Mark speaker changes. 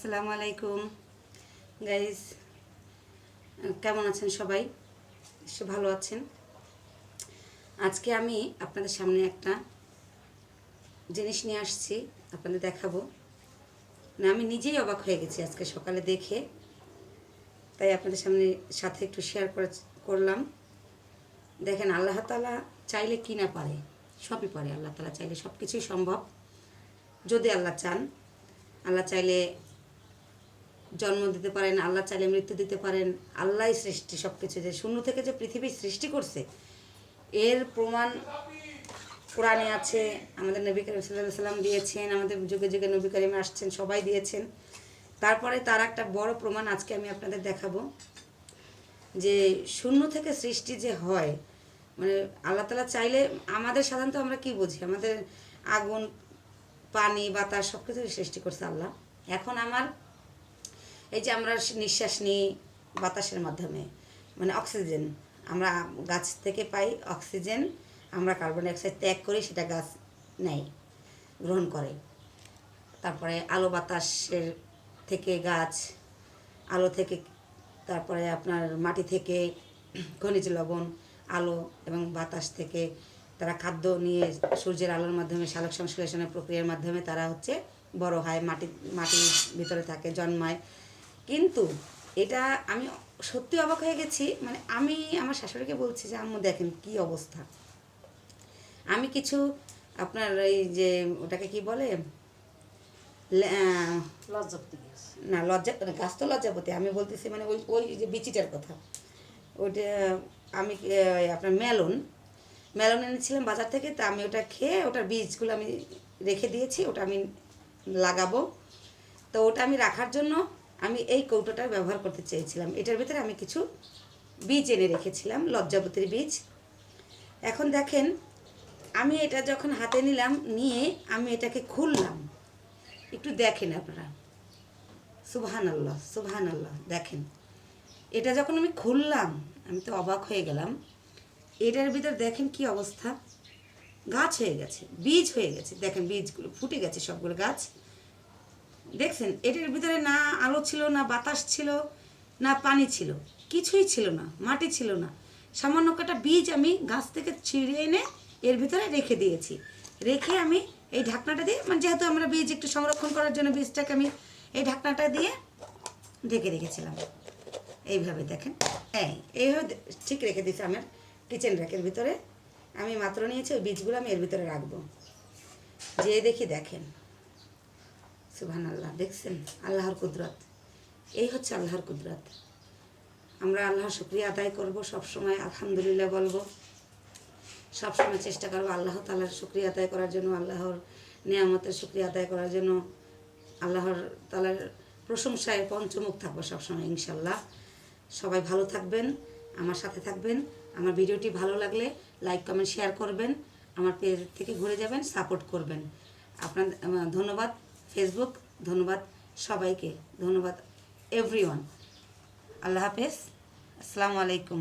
Speaker 1: আসসালামু আলাইকুম। গাইজ কেমন আছেন সবাই? সে ভালো আছেন। আজকে আমি আপনাদের সামনে একটা জিনিস নিয়ে আসছি, আপনাদের দেখাবো। না আমি নিজেই অবাক হয়ে গেছি আজকে সকালে দেখে। তাই আপনাদের সামনে, সাথে একটু শেয়ার করলাম। দেখেন, আল্লাহ তালা চাইলে কি না পারে, সবই পারে। আল্লাহ তালা চাইলে সব কিছুই সম্ভব। যদি আল্লাহ চান, আল্লাহ চাইলে জন্ম দিতে পারেন, আল্লাহ চাইলে মৃত্যু দিতে পারেন আল্লাহই সৃষ্টি সব কিছু যে শূন্য থেকে যে পৃথিবী সৃষ্টি করছে, এর প্রমাণ কোরআনে আছে, আমাদের নবী করিম সাল্লাহ সাল্লাম দিয়েছেন, আমাদের যুগে যুগে নবী করিম আসছেন, সবাই দিয়েছেন। তারপরে তার একটা বড় প্রমাণ আজকে আমি আপনাদের দেখাবো, যে শূন্য থেকে সৃষ্টি যে হয় মানে আল্লাহ তালা চাইলে, আমাদের সাধারণত আমরা কি বুঝি? আমাদের আগুন, পানি, বাতাস সব কিছুই সৃষ্টি করছে আল্লাহ। এখন আমার এই যে আমরা নিঃশ্বাস নিই বাতাসের মাধ্যমে মানে অক্সিজেন। আমরা গাছ থেকে পাই অক্সিজেন, আমরা কার্বন ডাইঅক্সাইড ত্যাগ করি সেটা গাছ নেয়, গ্রহণ করে। তারপরে আলো বাতাসের থেকে গাছ, আলো থেকে, তারপরে আপনার মাটি থেকে খনিজ লবণ, আলো এবং বাতাস থেকে তারা খাদ্য নিয়ে সূর্যের আলোর মাধ্যমে, সালোক সংশ্লেষণের প্রক্রিয়ার মাধ্যমে তারা হচ্ছে বড় হয়, মাটি, মাটির ভিতরে থাকে, জন্মায়। কিন্তু এটা আমি সত্যি অবাক হয়ে গেছি মানে আমি আমার শাশুড়িকে বলছি যে আম্মু দেখেন কি অবস্থা। আমি কিছু আপনার এই যে ওটাকে কি বলে?
Speaker 2: লজ্জাপতি
Speaker 1: না লজ্জা না, গাছ তো লজ্জাপতি। আমি বলতেছি মানে ওই ওই যে বিচিটার কথা। ওইটা আমি আপনার মেলন। মেলন এনেছিলাম বাজার থেকে তা আমি ওটা খেয়ে ওটার বীজগুলো আমি রেখে দিয়েছি ওটা আমি লাগাবো। তো ওটা আমি রাখার জন্য আমি এই কৌটোটা ব্যবহার করতে চেয়েছিলাম। এটার ভিতরে আমি কিছু বীজ এনে রেখেছিলাম লজ্জাপতির বীজ। এখন দেখেন, আমি এটা যখন হাতে নিলাম, নিয়ে আমি এটাকে খুললাম। একটু দেখেন আপনারা। সুবহান আল্লাহ সুবহান আল্লাহ দেখেন। এটা যখন আমি খুললাম, আমি তো অবাক হয়ে গেলাম। এটার ভিতর দেখেন কি অবস্থা? গাছ হয়ে গেছে, বীজ হয়ে গেছে। দেখেন বীজগুলো ফুটে গেছে সবগুলো গাছ। দেখছেন, এটির ভিতরে না আলো ছিল, না বাতাস ছিল, না পানি ছিল, কিছুই ছিল না, মাটি ছিল না। সামান্য কটা বীজ আমি গাছ থেকে ছিঁড়ে এনে এর ভিতরে রেখে দিয়েছি। রেখে আমি এই ঢাকনাটা দিয়ে মানে যেহেতু আমরা বীজ একটু সংরক্ষণ করার জন্য বীজটাকে আমি এই ঢাকনাটা দিয়ে ঢেকে রেখেছিলাম। এইভাবে দেখেন, এই, এইভাবে ঠিক রেখে দিয়েছি আমার কিচেন র্যাকের ভিতরে। আমি মাত্র নিয়েছি, ওই বীজগুলো আমি এর ভিতরে রাখব। যে দেখি দেখেন। সুবহান আল্লাহ দেখছেন? আল্লাহর কুদরত। এই হচ্ছে আল্লাহর কুদরত। আমরা আল্লাহর শুক্রিয়া আদায় করব, সবসময় আলহামদুলিল্লাহ বলব। সবসময় চেষ্টা করব আল্লাহ তালার শুক্রিয়া আদায় করার জন্য, আল্লাহর নিয়ামতের শুক্রিয়া আদায় করার জন্য, আল্লাহর তালার প্রশংসায় পঞ্চমুখ থাকব সবসময় ইনশাল্লাহ সবাই ভালো থাকবেন, আমার সাথে থাকবেন। আমার ভিডিওটি ভালো লাগলে লাইক, কমেন্ট, শেয়ার করবেন। আমার পেজ থেকে ঘুরে যাবেন, সাপোর্ট করবেন। আপনার ধন্যবাদ। ফেসবুক ধন্যবাদ সবাইকে ধন্যবাদ এভরিওয়ান আল্লাহ হাফেজ আসসালামু আলাইকুম।